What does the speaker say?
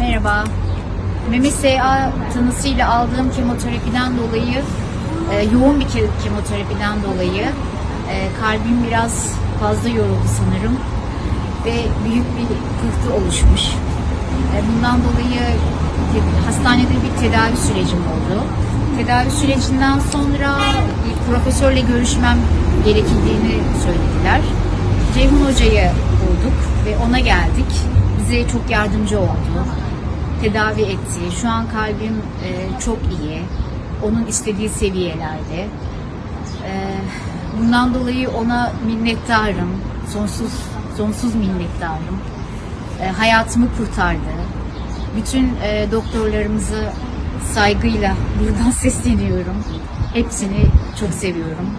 Merhaba. MMSA tanısıyla aldığım kemoterapiden dolayı, e, yoğun bir ke- kemoterapiden dolayı e, kalbim biraz fazla yoruldu sanırım. Ve büyük bir pıhtı oluşmuş. E, bundan dolayı hastanede bir tedavi sürecim oldu. Tedavi sürecinden sonra bir profesörle görüşmem gerekildiğini söylediler. Ceyhun Hoca'yı bulduk ve ona geldik. Bize çok yardımcı oldu. Tedavi etti. Şu an kalbim e, çok iyi. Onun istediği seviyelerde. E, bundan dolayı ona minnettarım. Sonsuz sonsuz minnettarım. E, hayatımı kurtardı. Bütün e, doktorlarımızı saygıyla buradan sesleniyorum. Hepsini çok seviyorum.